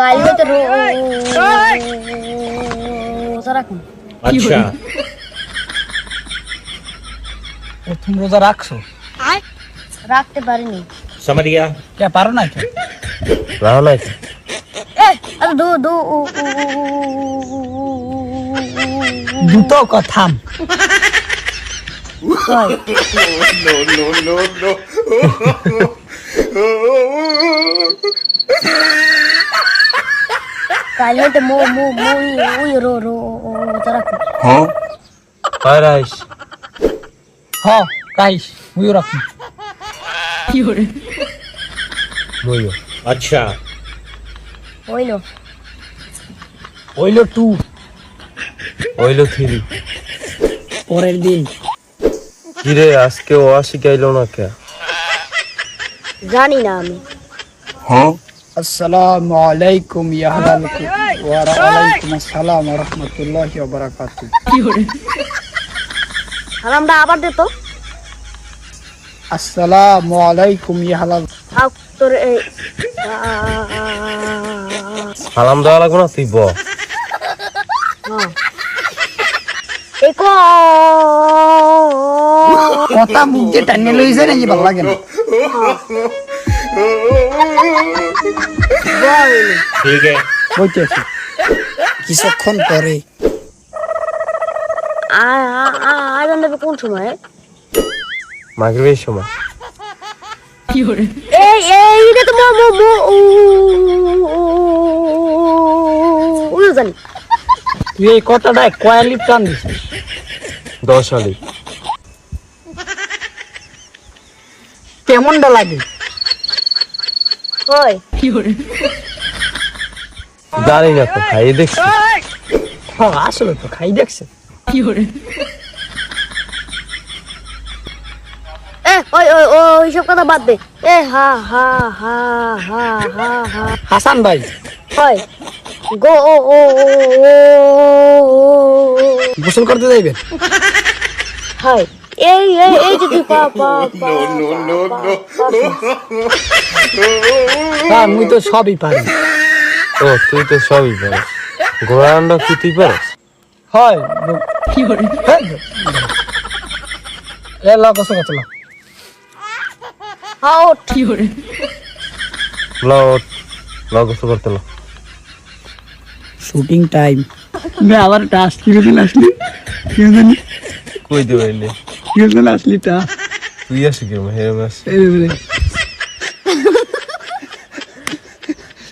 কালকে তো রোজা রাখুন আচ্ছা তুমি রোজা রাখছো রাখতে পারিনি সামারিয়া কে পারো না কে পারো না কে আরে দু দু দুটো কথা no কালকে মো মো মো ওই রো রো তারা হ্যাঁ পারাইস হ্যাঁ কাইস ওই রাখি কি হরে ময়ো আচ্ছা ওইলো ওইলো টু ওইলো থ্রি পরের দিন কিরে আজকে ও শিখাইলো না কে জানি না আমি হ্যাঁ আসসালামু আলাইকুম ইয়া হালাল ওয়া আলাইকুম আসসালাম ওয়া রাহমাতুল্লাহি ওয়া বারাকাতুহু। সালামটা আবার দে তো। আসসালামু আলাইকুম ইয়া হালাল থাক তোর এই সালাম দেওয়া লাগবে না তুই ব। কথা মুখ দিয়ে টানিয়ে লইছে নাকি ভালো লাগে না। ঠিক আছে কিছুক্ষণ পরে আজান দেবে কোন সময় মাগরিবের সময় এই এই এটা তো মো মো মো উইও জানি তুই এই কথাটা কয়ালি টান দিছিস দশ আলি কেমনটা লাগে জানি না তো খাইয়ে দেখছি। হ্যাঁ আসলে তো খাই দেখছে। এ ওই ওই ওই সব কথা বাদ দে। এ হা হা হা হা হা হা। হাসান ভাই। হয় গো ও ও ও। গোসল করতে যাইবেন? হয়। এই এই এই যে তুই পা পা পা হ্যাঁ মুই তো সবই পারি। ও তুই তো সবই পারিস। ঘোড়া আন্ডা কি তুই পারিস? হয় কি করে এ ল গোসল করতে ল। হাও ল ওঠ, ল করতে ল। শুটিং টাইম আবার টা আসলি কেন আসলি। কি জানি। কই দেবে এলে কি জানি আসলি টা তুই আসি কি হেরে মাস এই রে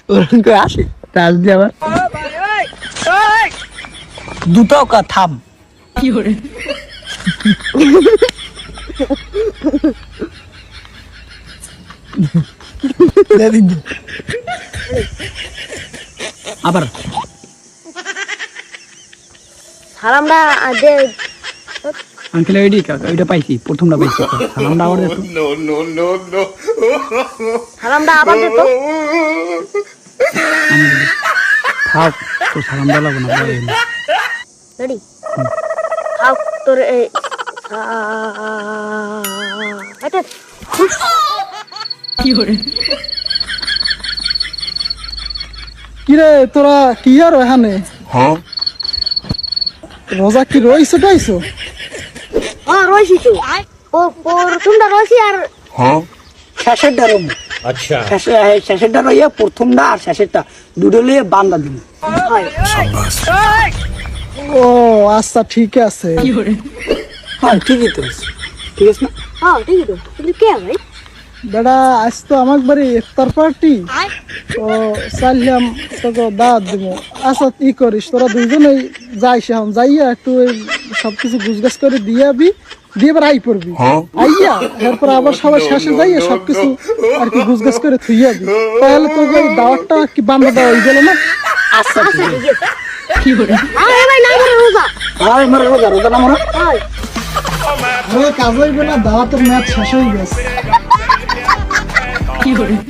ওরকম করে আসি টা আবার দুটো কা থাম দে দিন আবার সালামটা দে আঙ্কেল ওইডি ওইটা পাইছি প্রথমটা পাইছি। সালামটা আবার দেখো। সালামটা আবার দে তো থাক তো সালামটা লাগবো না রেডি? হাও তোর এই এটা কিরে তোরা কি আর এখানে? রোজা কি রইছো টাইছো হ্যাঁ রয়েছি তো। ও- প্রথমটা রয়েছি আর শেষেরটা রম আচ্ছা। শেষে শেষেরটা রইয়া প্রথমটা আর শেষেরটা। দুটো লিয়ে বান্দা দিন ও আচ্ছা ঠিক আছে। হ্যাঁ ঠিকই তো। ঠিক আছে না? হ্যাঁ ঠিকই তো। কিন্তু কে ভাই? বেটা আজ তো আমার বাড়ি ইফতার পার্টি। তো চাইলাম তোকে দাওয়াত দিব আচ্ছা ই করিস? তোরা দুইজনেই যাইস এখন। যাইয়া একটু ওই সবকিছু গুছগাছ করে দিয়ে আবি দিয়ে এবার আই পড়বি। আইয়া তারপর আবার সবার শেষে যাইয়া সবকিছু আর কি গুছগাছ করে থুইয়া দি তাহলে তোকে ওই দাওয়াতটা কি বান্ধা দেওয়া হয়ে গেল না? আচ্ছা ঠিক আছে। আরে ভাই না করে রোজা। আর আমার রোজা রোজা না হয়। কাজ হইবে না দাওয়াতের ম্যাচ শেষ হয়ে গেছে।